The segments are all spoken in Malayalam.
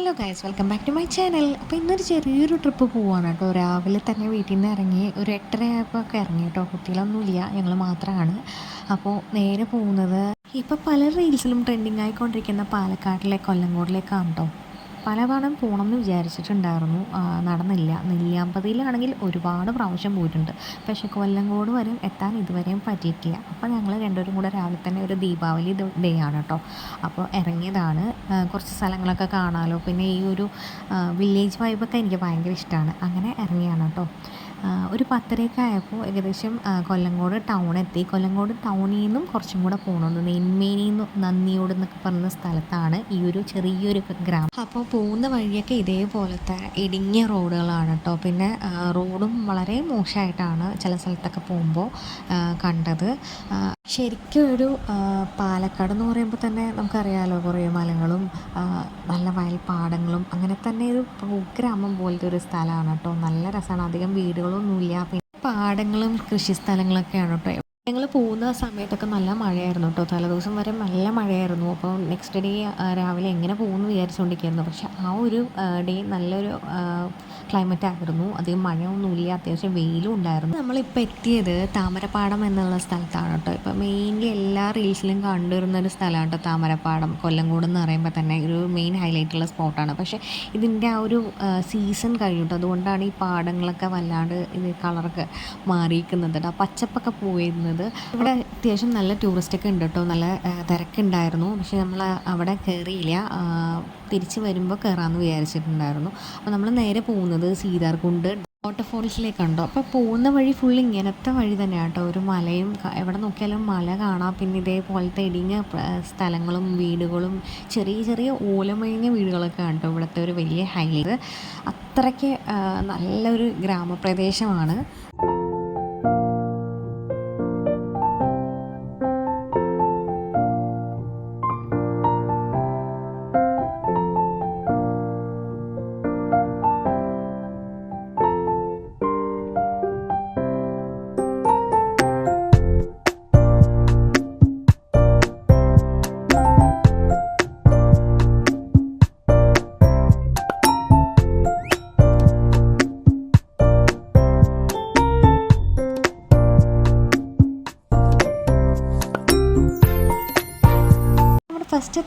Hello guys welcome back to my channel അപ്പോൾ ഇന്നൊരു ചെറിയൊരു ട്രിപ്പ് പോവാണ് കേട്ടോ. രാവിലെ തന്നെ വീട്ടിൽ നിന്ന് ഇറങ്ങി ഒരു എട്ടര ആയപ്പോൾ ഒക്കെ ഇറങ്ങി കേട്ടോ. കുട്ടികളൊന്നുമില്ല ഞങ്ങൾ മാത്രമാണ് അപ്പോൾ നേരെ പോകുന്നത്. ഇപ്പോൾ പല റീൽസിലും ട്രെൻഡിങ് ആയിക്കൊണ്ടിരിക്കുന്ന പാലക്കാട്ടിലെ കൊല്ലങ്കോടിലേക്കാണ് കേട്ടോ. പലതവണ പോകണം എന്ന് വിചാരിച്ചിട്ടുണ്ടായിരുന്നു നടന്നില്ല. നെല്ലിയാമ്പതിയിലാണെങ്കിൽ ഒരുപാട് പ്രാവശ്യം പോയിട്ടുണ്ട്. പക്ഷേ കൊല്ലങ്കോട് വരെ എത്താൻ ഇതുവരെയും പറ്റിയിട്ടില്ല. അപ്പോൾ ഞങ്ങൾ രണ്ടുപേരും കൂടെ രാവിലെ തന്നെ ഒരു ദീപാവലി ഡേ ആണ് കേട്ടോ അപ്പോൾ ഇറങ്ങിയതാണ്. കുറച്ച് സ്ഥലങ്ങളൊക്കെ കാണാമല്ലോ പിന്നെ ഈ ഒരു വില്ലേജ് വൈബൊക്കെ എനിക്ക് ഭയങ്കര ഇഷ്ടമാണ് അങ്ങനെ ഇറങ്ങിയാണ് കേട്ടോ ഒരു പത്തരയൊക്കെ ആയപ്പോൾ ഏകദേശം കൊല്ലങ്കോട് ടൗൺ എത്തി. കൊല്ലങ്കോട് ടൗണിൽ നിന്നും കുറച്ചും കൂടെ പോകണമെന്ന് നെന്മേനി നന്ദിയോട് എന്നൊക്കെ പറയുന്ന സ്ഥലത്താണ് ഈ ഒരു ചെറിയൊരു ഗ്രാമം. അപ്പോൾ പോകുന്ന വഴിയൊക്കെ ഇതേപോലത്തെ ഇടുങ്ങിയ റോഡുകളാണ് കേട്ടോ പിന്നെ റോഡും വളരെ മോശമായിട്ടാണ് ചില സ്ഥലത്തൊക്കെ പോകുമ്പോൾ കണ്ടത്. ശരിക്കും ഒരു പാലക്കാട് എന്ന് പറയുമ്പോൾ തന്നെ നമുക്കറിയാമല്ലോ കുറേ മലകളും നല്ല വയൽപ്പാടങ്ങളും അങ്ങനെ തന്നെ ഒരു ഗ്രാമം പോലത്തെ ഒരു സ്ഥലമാണ് കേട്ടോ നല്ല രസമാണ് അധികം വീടുകളൊന്നുമില്ല പിന്നെ പാടങ്ങളും കൃഷി സ്ഥലങ്ങളൊക്കെയാണ് കേട്ടോ ഞങ്ങൾ പോകുന്ന സമയത്തൊക്കെ നല്ല മഴയായിരുന്നു കേട്ടോ. തലേദിവസം വരെ നല്ല മഴയായിരുന്നു. അപ്പോൾ നെക്സ്റ്റ് ഡേ രാവിലെ എങ്ങനെ പോകുമെന്ന് വിചാരിച്ചുകൊണ്ടിരിക്കുകയായിരുന്നു പക്ഷെ ആ ഒരു ഡേ നല്ലൊരു ക്ലൈമറ്റ് ആയിരുന്നു. അധികം മഴയൊന്നുമില്ല. അത്യാവശ്യം വെയിലും ഉണ്ടായിരുന്നു. നമ്മളിപ്പോൾ എത്തിയത് താമരപ്പാടം എന്നുള്ള സ്ഥലത്താണ് കേട്ടോ. ഇപ്പോൾ മെയിൻലി എല്ലാ റീൽസിലും കണ്ടുവരുന്ന ഒരു സ്ഥലമാണ് കേട്ടോ താമരപ്പാടം. കൊല്ലംകോട് എന്ന് പറയുമ്പോൾ തന്നെ ഒരു മെയിൻ ഹൈലൈറ്റ് ഉള്ള സ്പോട്ടാണ് പക്ഷേ ഇതിന്റെ ആ ഒരു സീസൺ കഴിഞ്ഞിട്ടോ അതുകൊണ്ടാണ് ഈ പാടങ്ങളൊക്കെ വല്ലാണ്ട് ഇത് കളറൊക്കെ മാറിയിരിക്കുന്നത് കേട്ടോ. പച്ചപ്പൊക്കെ പോയിരുന്നത് ഇവിടെ അത്യാവശ്യം നല്ല ടൂറിസ്റ്റ് ഒക്കെ ഉണ്ട് കേട്ടോ നല്ല തിരക്കുണ്ടായിരുന്നു. പക്ഷെ നമ്മൾ അവിടെ കയറിയില്ല തിരിച്ചു തിരിച്ച് വരുമ്പോൾ കയറാമെന്ന് വിചാരിച്ചിട്ടുണ്ടായിരുന്നു. അപ്പോൾ നമ്മൾ നേരെ പോകുന്നത് സീതാർകുണ്ട് വാട്ടർഫോൾസിലേക്കുണ്ടോ അപ്പോൾ പോകുന്ന വഴി ഫുൾ ഇങ്ങനത്തെ വഴി തന്നെയാണ് കേട്ടോ ഒരു മലയും എവിടെ നോക്കിയാലും മല കാണാം. പിന്നെ ഇതേപോലത്തെ ഇടിഞ്ഞ സ്ഥലങ്ങളും വീടുകളും ചെറിയ ചെറിയ ഓലമയങ്ങ വീടുകളൊക്കെ ആണ് കേട്ടോ ഇവിടുത്തെ ഒരു വലിയ ഹൈലൈറ്റ് അത്രയ്ക്ക് നല്ലൊരു ഗ്രാമപ്രദേശമാണ്.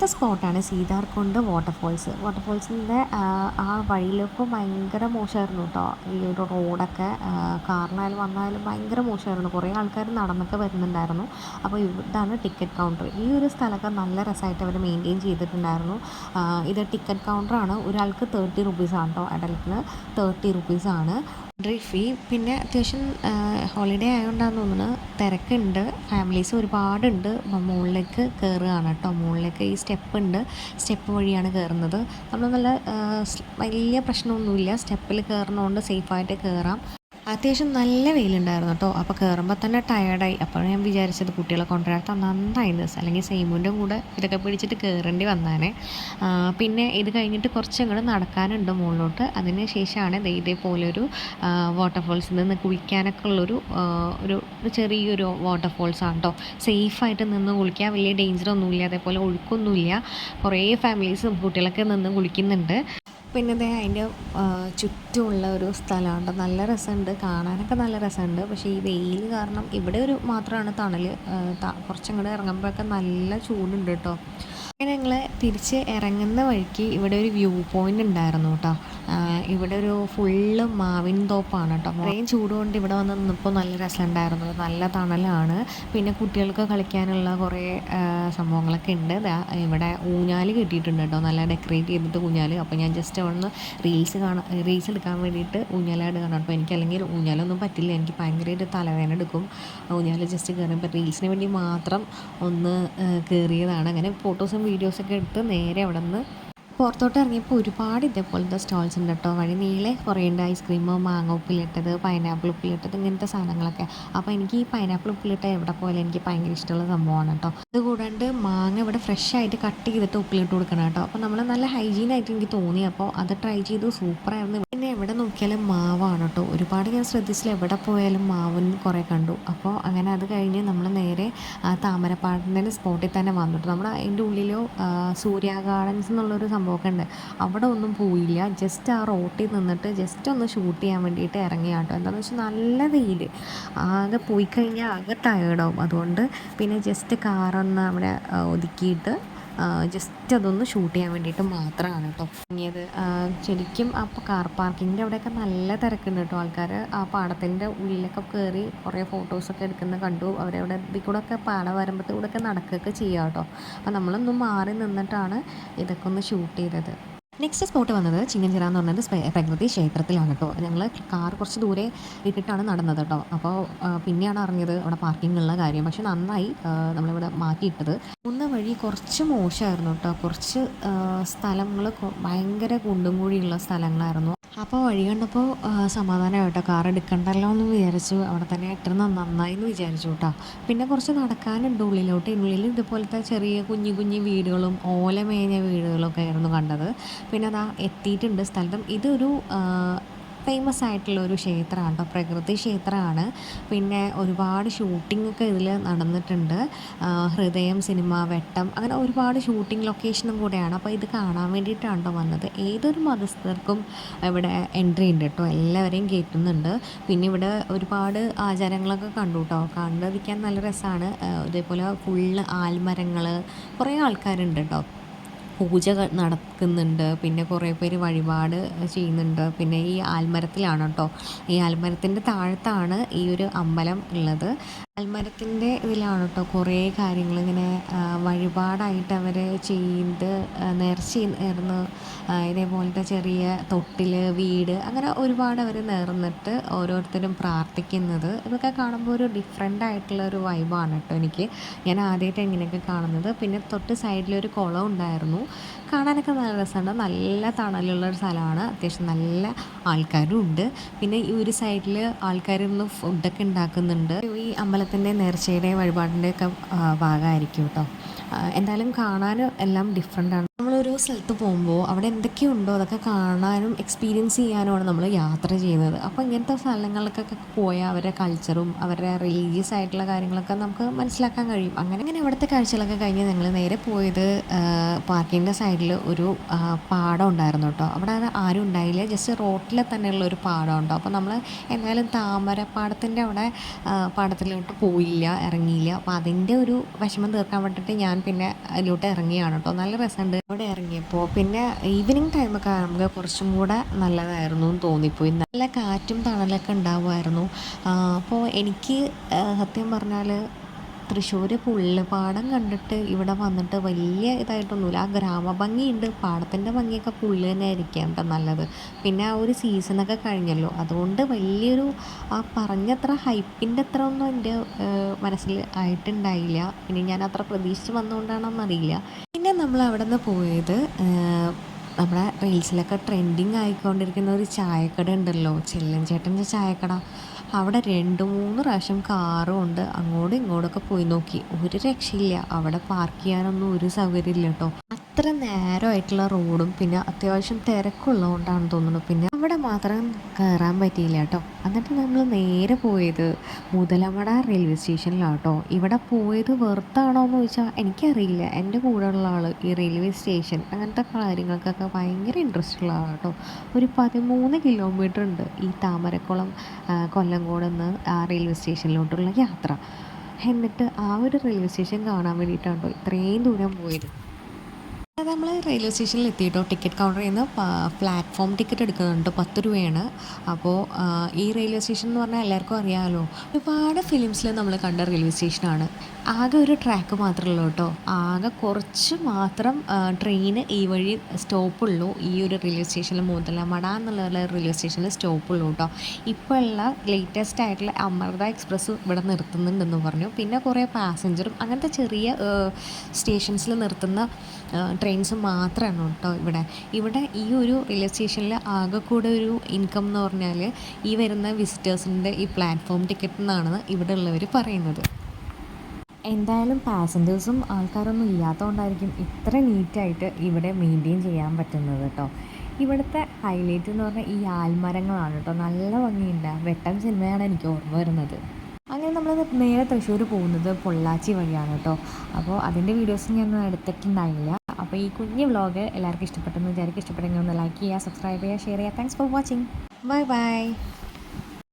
ഫസ്റ്റത്തെ സ്പോട്ടാണ് സീതാർകുണ്ട് വാട്ടർഫോൾസ് വാട്ടർഫോൾസിന്റെ ആ വഴിയിലൊക്കെ ഭയങ്കര മോശമായിരുന്നു കേട്ടോ ഈ ഒരു റോഡൊക്കെ കാറിലായാലും വന്നാലും ഭയങ്കര മോശമായിരുന്നു. കുറേ ആൾക്കാർ നടന്നൊക്കെ വരുന്നുണ്ടായിരുന്നു. അപ്പോൾ ഇതാണ് ടിക്കറ്റ് കൗണ്ടർ ഈ ഒരു സ്ഥലമൊക്കെ നല്ല രസമായിട്ട് അവർ മെയിന്റെയിൻ ചെയ്തിട്ടുണ്ടായിരുന്നു. ഇത് ടിക്കറ്റ് കൗണ്ടറാണ് ഒരാൾക്ക് തേർട്ടി റുപ്പീസാണ് കേട്ടോ അഡൽറ്റിന് തേർട്ടി റുപ്പീസാണ് എൻട്രി ഫീ പിന്നെ അത്യാവശ്യം ഹോളിഡേ ആയതുകൊണ്ടാന്ന് തോന്നുന്നു. തിരക്കുണ്ട്. ഫാമിലീസ് ഒരുപാടുണ്ട്. മുകളിലേക്ക് കയറുകയാണ് കേട്ടോ. മുകളിലേക്ക് ഈ സ്റ്റെപ്പ് ഉണ്ട്. സ്റ്റെപ്പ് വഴിയാണ് കയറുന്നത് നമ്മൾ നല്ല വലിയ പ്രശ്നമൊന്നുമില്ല. സ്റ്റെപ്പിൽ കയറുന്നതുകൊണ്ട് സേഫായിട്ട് കയറാം അത്യാവശ്യം നല്ല വെയിലുണ്ടായിരുന്നു കേട്ടോ അപ്പോൾ കയറുമ്പോൾ തന്നെ ടയർഡായി അപ്പോൾ ഞാൻ വിചാരിച്ചത് കുട്ടികളെ കൊണ്ടുവരാത്ത നന്നായി ദിവസം അല്ലെങ്കിൽ സെയിമുന്റെ കൂടെ ഇതൊക്കെ പിടിച്ചിട്ട് കയറേണ്ടി വന്നാനേ. പിന്നെ ഇത് കഴിഞ്ഞിട്ട് കുറച്ച് അങ്ങോട്ട് നടക്കാനുണ്ട് മുകളിലോട്ട് അതിന് ശേഷമാണ് ഇതേപോലെ ഒരു വാട്ടർഫോൾസിൽ നിന്ന് കുളിക്കാനൊക്കെ ഉള്ളൊരു ഒരു ഒരു ചെറിയൊരു വാട്ടർഫോൾസ് ആണ് കേട്ടോ സേഫായിട്ട് നിന്ന് കുളിക്കാൻ വലിയ ഡേഞ്ചറൊന്നുമില്ല അതേപോലെ ഒഴുക്കൊന്നുമില്ല. കുറേ ഫാമിലീസും കുട്ടികളൊക്കെ നിന്ന് കുളിക്കുന്നുണ്ട്. പിന്നെ ദേ അതിന്റെ ചുറ്റുമുള്ള ഒരു സ്ഥലമുണ്ട്. നല്ല രസമുണ്ട്. കാണാനൊക്കെ നല്ല രസമുണ്ട്. പക്ഷേ ഈ വെയിൽ കാരണം ഇവിടെ ഒരു മാത്രമാണ് തണൽ കുറച്ചങ്ങോട്ട് ഇറങ്ങുമ്പോഴൊക്കെ നല്ല ചൂടുണ്ട് കേട്ടോ. അങ്ങനെ ഞങ്ങൾ തിരിച്ച് ഇറങ്ങുന്ന വഴിക്ക് ഇവിടെ ഒരു വ്യൂ പോയിന്റ് ഉണ്ടായിരുന്നു കേട്ടോ ഇവിടെ ഒരു ഫുള്ള് മാവിൻ തോപ്പാണ് കേട്ടോ അത്രയും ചൂട് കൊണ്ട് ഇവിടെ വന്ന് നിന്നപ്പോൾ നല്ല രസമുണ്ടായിരുന്നു നല്ല തണലാണ്. പിന്നെ കുട്ടികൾക്ക് കളിക്കാനുള്ള കുറേ സംഭവങ്ങളൊക്കെ ഉണ്ട്. ഇവിടെ ഊഞ്ഞാൽ കിട്ടിയിട്ടുണ്ട് കേട്ടോ നല്ല ഡെക്കറേറ്റ് ചെയ്തിട്ട് ഊഞ്ഞാൽ അപ്പോൾ ഞാൻ ജസ്റ്റ് അവിടെ നിന്ന് റീൽസ് കാണാൻ റീൽസ് എടുക്കാൻ വേണ്ടിയിട്ട് ഊഞ്ഞാലായിട്ട് കാണാം അപ്പോൾ എനിക്ക് അല്ലെങ്കിൽ ഊഞ്ഞാലൊന്നും പറ്റില്ല. എനിക്ക് ഭയങ്കരമായിട്ട് തലവേദന എടുക്കും. ഊഞ്ഞാൽ ജസ്റ്റ് കയറിയപ്പോൾ റീൽസിന് വേണ്ടി മാത്രം ഒന്ന് കയറിയതാണ് അങ്ങനെ ഫോട്ടോസും വീഡിയോസൊക്കെ എടുത്ത് നേരെ അവിടെ നിന്ന് പുറത്തോട്ട് ഇറങ്ങിയപ്പോൾ ഒരുപാട് ഇതേപോലത്തെ സ്റ്റോൾസ് ഉണ്ട് കേട്ടോ. വഴി നീളെ കുറേ ഉണ്ട് ഐസ്ക്രീം മാങ്ങ ഉപ്പിലിട്ടത് പൈനാപ്പിൾ ഉപ്പിലിട്ടത് ഇങ്ങനത്തെ സാധനങ്ങളൊക്കെ. അപ്പോൾ എനിക്ക് ഈ പൈനാപ്പിൾ ഉപ്പിലിട്ട എവിടെ പോയാലും എനിക്ക് ഭയങ്കര ഇഷ്ടമുള്ള സംഭവമാണ് കേട്ടോ. അത് കൂടാണ്ട് മാങ്ങ ഇവിടെ ഫ്രഷ് ആയിട്ട് കട്ട് ചെയ്തിട്ട് ഉപ്പിലിട്ട് കൊടുക്കണം കേട്ടോ. അപ്പോൾ നമ്മൾ നല്ല ഹൈജീൻ ആയിട്ട് എനിക്ക് തോന്നി. അപ്പോൾ അത് ട്രൈ ചെയ്തു. സൂപ്പറായിരുന്നു പിന്നെ എവിടെ നോക്കിയാലും മാവാണ് കേട്ടോ. ഒരുപാട് ഞാൻ ശ്രദ്ധിച്ചില്ല. എവിടെ പോയാലും മാവും കുറേ കണ്ടു. അപ്പോൾ അങ്ങനെ അത് കഴിഞ്ഞ് നമ്മൾ നേരെ താമരപ്പാടിന്റെ സ്പോട്ടിൽ തന്നെ വന്നിട്ട് നമ്മൾ അതിന്റെ ഉള്ളിലോ ആ, സൂര്യ ഗാർഡൻസ് എന്നുള്ളൊരു സംഭവം സംഭവമൊക്കെ അവിടെ ഒന്നും പോയില്ല. ജസ്റ്റ് ആ റോട്ടിൽ നിന്നിട്ട് ജസ്റ്റ് ഒന്ന് ഷൂട്ട് ചെയ്യാൻ വേണ്ടിയിട്ട് ഇറങ്ങിയ കേട്ടോ. എന്താണെന്ന് വെച്ചാൽ നല്ല വെയിൽ ആകെ പോയി കഴിഞ്ഞാൽ ആകെ ടയേർഡാവും അതുകൊണ്ട് പിന്നെ ജസ്റ്റ് കാറൊന്ന് അവിടെ ഒതുക്കിയിട്ട് ജസ്റ്റ് അതൊന്ന് ഷൂട്ട് ചെയ്യാൻ വേണ്ടിയിട്ട് മാത്രമാണ് കേട്ടോ ഇറങ്ങിയത് ശരിക്കും അപ്പോൾ കാർ പാർക്കിങ്ങിന്റെ അവിടെയൊക്കെ നല്ല തിരക്കുണ്ട് കേട്ടോ ആൾക്കാർ ആ പാടത്തിന്റെ ഉള്ളിലൊക്കെ കയറി കുറേ ഫോട്ടോസൊക്കെ എടുക്കുന്ന കണ്ടു. അവരവിടെ കൂടെ ഒക്കെ പാട വരുമ്പോഴത്തൂടെ ഒക്കെ നടക്കുകയൊക്കെ ചെയ്യുക കേട്ടോ അപ്പോൾ നമ്മളൊന്നും മാറി നിന്നിട്ടാണ് ഇതൊക്കെ ഒന്ന് ഷൂട്ട് ചെയ്തത്. നെക്സ്റ്റ് സ്പോട്ട് വന്നത് ചിങ്ങഞ്ചിറ എന്ന് പറഞ്ഞത് പ്രകൃതി ക്ഷേത്രത്തിലാണ് കേട്ടോ ഞങ്ങൾ കാർ കുറച്ച് ദൂരെ ഇട്ടിട്ടാണ് നടന്നത് കേട്ടോ അപ്പോൾ പിന്നെയാണ് അറിഞ്ഞത് അവിടെ പാർക്കിംഗ് ഉള്ള കാര്യം. പക്ഷെ നന്നായി നമ്മളിവിടെ മാറ്റിയിട്ടത്. വഴി കുറച്ച് മോശമായിരുന്നു കേട്ടോ. കുറച്ച് സ്ഥലങ്ങൾ ഭയങ്കര കുണ്ടും കൂടിയുള്ള സ്ഥലങ്ങളായിരുന്നു. അപ്പോൾ വഴി കണ്ടപ്പോൾ സമാധാനമായിട്ടോ കാർ എടുക്കണ്ടല്ലോ എന്ന് വിചാരിച്ചു. അവിടെ തന്നെ എത്ര നന്നായി എന്ന് വിചാരിച്ചു കേട്ടോ. പിന്നെ കുറച്ച് നടക്കാനുണ്ട് ഉള്ളിലോട്ട്. ഉള്ളിൽ ഇതുപോലത്തെ ചെറിയ കുഞ്ഞു കുഞ്ഞു വീടുകളും ഓലമേഞ്ഞ വീടുകളൊക്കെ ആയിരുന്നു കണ്ടത്. പിന്നെ അതാ എത്തിയിട്ടുണ്ട് സ്ഥലത്തും ഇതൊരു ഫേമസ് ആയിട്ടുള്ള ഒരു ക്ഷേത്രമാണ് കേട്ടോ. പ്രകൃതി ക്ഷേത്രമാണ്. പിന്നെ ഒരുപാട് ഷൂട്ടിംഗ് ഒക്കെ ഇതിൽ നടന്നിട്ടുണ്ട്. ഹൃദയം സിനിമ വെട്ടം അങ്ങനെ ഒരുപാട് ഷൂട്ടിംഗ് ലൊക്കേഷനും കൂടെയാണ്. അപ്പോൾ ഇത് കാണാൻ വേണ്ടിയിട്ടാണ് കേട്ടോ വന്നത്. ഏതൊരു മതസ്ഥർക്കും ഇവിടെ എൻട്രി ഉണ്ട് കേട്ടോ എല്ലാവരെയും കയറ്റുന്നുണ്ട് പിന്നെ ഇവിടെ ഒരുപാട് ആചാരങ്ങളൊക്കെ കണ്ടു കേട്ടോ കണ്ടിരിക്കാൻ നല്ല രസമാണ് ഇതേപോലെ ഫുള്ള് ആൽമരങ്ങൾ കുറേ ആൾക്കാരുണ്ട് കേട്ടോ പൂജ നടക്കുന്നുണ്ട്. പിന്നെ കുറേ പേര് വഴിപാട് ചെയ്യുന്നുണ്ട്. പിന്നെ ഈ ആൽമരത്തിലാണ് കേട്ടോ ഈ ആൽമരത്തിന്റെ താഴത്താണ് ഈ ഒരു അമ്പലം ഉള്ളത്. ആൽമരത്തിന്റെ ഇതിലാണ് കേട്ടോ കുറേ കാര്യങ്ങൾ ഇങ്ങനെ വഴിപാടായിട്ട് അവർ ചെയ്ത് നേർച്ച നേർന്ന് ഇതേപോലത്തെ ചെറിയ തൊട്ടിൽ വീട് അങ്ങനെ ഒരുപാട് അവർ നേർന്നിട്ട് ഓരോരുത്തരും പ്രാർത്ഥിക്കുന്നത്. ഇതൊക്കെ കാണുമ്പോൾ ഒരു ഡിഫറെന്റ് ആയിട്ടുള്ള ഒരു വൈബാണ് കേട്ടോ എനിക്ക്. ഞാൻ ആദ്യമായിട്ട് ഇങ്ങനെയൊക്കെ കാണുന്നത്. പിന്നെ തൊട്ട് സൈഡിലൊരു കുളം ഉണ്ടായിരുന്നു. കാണാനൊക്കെ നല്ല രസമുണ്ട്. നല്ല തണലുള്ള ഒരു സ്ഥലമാണ്. അത്യാവശ്യം നല്ല ആൾക്കാരും ഉണ്ട്. പിന്നെ ഈ ഒരു സൈഡിൽ ആൾക്കാരൊന്ന് ഫുഡൊക്കെ ഉണ്ടാക്കുന്നുണ്ട്. ഈ അമ്പലത്തിന്റെ നേർച്ചയുടെ വഴിപാടിന്റെയൊക്കെ ഭാഗമായിരിക്കും കേട്ടോ എന്തായാലും കാണാനും എല്ലാം ഡിഫറെന്റ് ആണ്. നമ്മളൊരു സ്ഥലത്ത് പോകുമ്പോൾ അവിടെ എന്തൊക്കെയുണ്ടോ അതൊക്കെ കാണാനും എക്സ്പീരിയൻസ് ചെയ്യാനുമാണ് നമ്മൾ യാത്ര ചെയ്യുന്നത്. അപ്പോൾ ഇങ്ങനത്തെ സ്ഥലങ്ങളിലൊക്കെ പോയാൽ അവരുടെ കൾച്ചറും അവരുടെ റിലീജിയസ് ആയിട്ടുള്ള കാര്യങ്ങളൊക്കെ നമുക്ക് മനസ്സിലാക്കാൻ കഴിയും. അങ്ങനെ അങ്ങനെ അവിടുത്തെ കാഴ്ചകളൊക്കെ കഴിഞ്ഞ് ഞങ്ങൾ നേരെ പോയത് പാർക്കിന്റെ സൈഡിൽ ഒരു പാടം ഉണ്ടായിരുന്നു കേട്ടോ. അവിടെ ആരും ഉണ്ടായില്ല ജസ്റ്റ് റോട്ടിൽ തന്നെയുള്ള ഒരു പാടം ഉണ്ടോ. അപ്പോൾ നമ്മൾ എന്തായാലും താമരപ്പാടത്തിന്റെ അവിടെ പാടത്തിലോട്ട് പോയില്ല ഇറങ്ങിയില്ല. അപ്പോൾ അതിന്റെ ഒരു വിഷമം തീർക്കാൻ വേണ്ടിയിട്ട് ഞാൻ പിന്നെ അതിലോട്ട് ഇറങ്ങിയാണ് കേട്ടോ നല്ല രസമുണ്ട് അവിടെ ഇറങ്ങിയപ്പോൾ പിന്നെ ഈവനിങ് ടൈമൊക്കെ ആകുമ്പോൾ കുറച്ചും കൂടെ നല്ലതായിരുന്നു എന്ന് തോന്നിപ്പോയി. നല്ല കാറ്റും തണലൊക്കെ ഉണ്ടാവുമായിരുന്നു. അപ്പോൾ എനിക്ക് സത്യം പറഞ്ഞാൽ തൃശ്ശൂർ പുള്ളുപാടം കണ്ടിട്ട് ഇവിടെ വന്നിട്ട് വലിയ ഇതായിട്ടൊന്നുമില്ല ആ ഗ്രാമഭംഗിയുണ്ട്. പാടത്തിന്റെ ഭംഗിയൊക്കെ പുല്ല് തന്നെ ആയിരിക്കാം കേട്ടോ നല്ലത്. പിന്നെ ആ ഒരു സീസണൊക്കെ കഴിഞ്ഞല്ലോ. അതുകൊണ്ട് വലിയൊരു ആ പറഞ്ഞത്ര ഹൈപ്പിന്റെ അത്ര ഒന്നും എന്റെ മനസ്സിൽ ആയിട്ടുണ്ടായില്ല. പിന്നെ ഞാൻ അത്ര പ്രതീക്ഷിച്ച് വന്നുകൊണ്ടാണെന്നറിയില്ല പിന്നെ നമ്മൾ അവിടെ നിന്ന് പോയത് നമ്മുടെ റീൽസിലൊക്കെ ട്രെൻഡിങ് ആയിക്കൊണ്ടിരിക്കുന്ന ഒരു ചായക്കട ഉണ്ടല്ലോ. ചെല്ലൻ ചേട്ടന്റെ ചായക്കട. അവിടെ രണ്ട് മൂന്ന് പ്രാവശ്യം കാറും ഉണ്ട്. അങ്ങോട്ടും ഇങ്ങോട്ടൊക്കെ പോയി നോക്കി. ഒരു രക്ഷയില്ല. അവിടെ പാർക്ക് ചെയ്യാനൊന്നും ഒരു സൗകര്യമില്ല കേട്ടോ. അത്ര നേരമായിട്ടുള്ള റോഡും പിന്നെ അത്യാവശ്യം തിരക്കുള്ളതുകൊണ്ടാണ് തോന്നുന്നു. പിന്നെ അവിടെ മാത്രം കയറാൻ പറ്റിയില്ല കേട്ടോ. എന്നിട്ട് നമ്മൾ നേരെ പോയത് മുതലമട റെയിൽവേ സ്റ്റേഷനിലാണ് കേട്ടോ ഇവിടെ പോയത് വെറുത്താണോ എന്ന് ചോദിച്ചാൽ എനിക്കറിയില്ല. എന്റെ കൂടെയുള്ള ആൾ ഈ റെയിൽവേ സ്റ്റേഷൻ അങ്ങനത്തെ കാര്യങ്ങൾക്കൊക്കെ ഭയങ്കര ഇൻട്രസ്റ്റ് ഉള്ള ആളാണ് കേട്ടോ. ഒരു പതിമൂന്ന് കിലോമീറ്റർ ഉണ്ട് ഈ താമരക്കുളം കൊല്ലംകോട് നിന്ന് ആ റെയിൽവേ സ്റ്റേഷനിലോട്ടുള്ള യാത്ര. എന്നിട്ട് ആ ഒരു റെയിൽവേ സ്റ്റേഷൻ കാണാൻ വേണ്ടിയിട്ടാണ് ഇത്രയും ദൂരം പോയത്. നമ്മൾ റെയിൽവേ സ്റ്റേഷനിൽ എത്തിയിട്ടോ? ടിക്കറ്റ് കൗണ്ടറിൽ നിന്ന് പ്ലാറ്റ്ഫോം ടിക്കറ്റ് എടുക്കുന്നുണ്ട്. പത്ത് രൂപയാണ്. അപ്പോൾ ഈ റെയിൽവേ സ്റ്റേഷൻ എന്ന് പറഞ്ഞാൽ എല്ലാവർക്കും അറിയാമല്ലോ ഒരുപാട് ഫിലിംസിൽ നമ്മൾ കണ്ട റെയിൽവേ സ്റ്റേഷനാണ് ആകെ ഒരു ട്രാക്ക് മാത്രമേ ഉള്ളൂ കേട്ടോ. ആകെ കുറച്ച് മാത്രം ട്രെയിന് ഈ വഴി സ്റ്റോപ്പുള്ളൂ ഈ ഒരു റെയിൽവേ സ്റ്റേഷനിൽ മുതലമട എന്നുള്ള റെയിൽവേ സ്റ്റേഷനിൽ സ്റ്റോപ്പുള്ളൂ കേട്ടോ. ഇപ്പോൾ ഉള്ള ലേറ്റസ്റ്റ് ആയിട്ടുള്ള അമൃത എക്സ്പ്രസ് ഇവിടെ നിർത്തുന്നുണ്ടെന്ന് പറഞ്ഞു. പിന്നെ കുറേ പാസഞ്ചറും അങ്ങനത്തെ ചെറിയ സ്റ്റേഷൻസിൽ നിർത്തുന്ന ട്രെയിൻസ് മാത്രമാണ് കേട്ടോ ഇവിടെ. ഇവിടെ ഈ ഒരു റെയിൽവേ സ്റ്റേഷനിൽ കൂടെ ഒരു ഇൻകം എന്ന് പറഞ്ഞാൽ ഈ വരുന്ന വിസിറ്റേഴ്സിന്റെ ഈ പ്ലാറ്റ്ഫോം ടിക്കറ്റ് എന്നാണ് ഇവിടെ ഉള്ളവർ പറയുന്നത്. എന്തായാലും പാസഞ്ചേഴ്സും ആൾക്കാരൊന്നും ഇല്ലാത്തതുകൊണ്ടായിരിക്കും ഇത്ര നീറ്റായിട്ട് ഇവിടെ മെയിന്റെയിൻ ചെയ്യാൻ പറ്റുന്നത് കേട്ടോ. ഇവിടുത്തെ ഹൈലൈറ്റ് എന്ന് പറഞ്ഞാൽ ഈ ആൽമരങ്ങളാണ് കേട്ടോ. നല്ല ഭംഗിയുണ്ട്. വെട്ടം സിനിമയാണ് എനിക്ക് ഓർമ്മ വരുന്നത്. അങ്ങനെ നമ്മൾ നേരെ തൃശ്ശൂർ പോകുന്നത് പൊള്ളാച്ചി വഴിയാണ് കേട്ടോ അപ്പോൾ അതിന്റെ വീഡിയോസ് ഞാനൊന്നും എടുത്തിട്ടുണ്ടായില്ല. അപ്പോൾ ഈ കുഞ്ഞ് വ്ളോഗ് എല്ലാവർക്കും ഇഷ്ടപ്പെട്ടെന്ന് വിചാരിക്കും. ഇഷ്ടപ്പെട്ടെങ്കിൽ ഒന്ന് ലൈക്ക് ചെയ്യുക സബ്സ്ക്രൈബ് ചെയ്യുക ഷെയർ ചെയ്യുക. Thanks for watching bye bye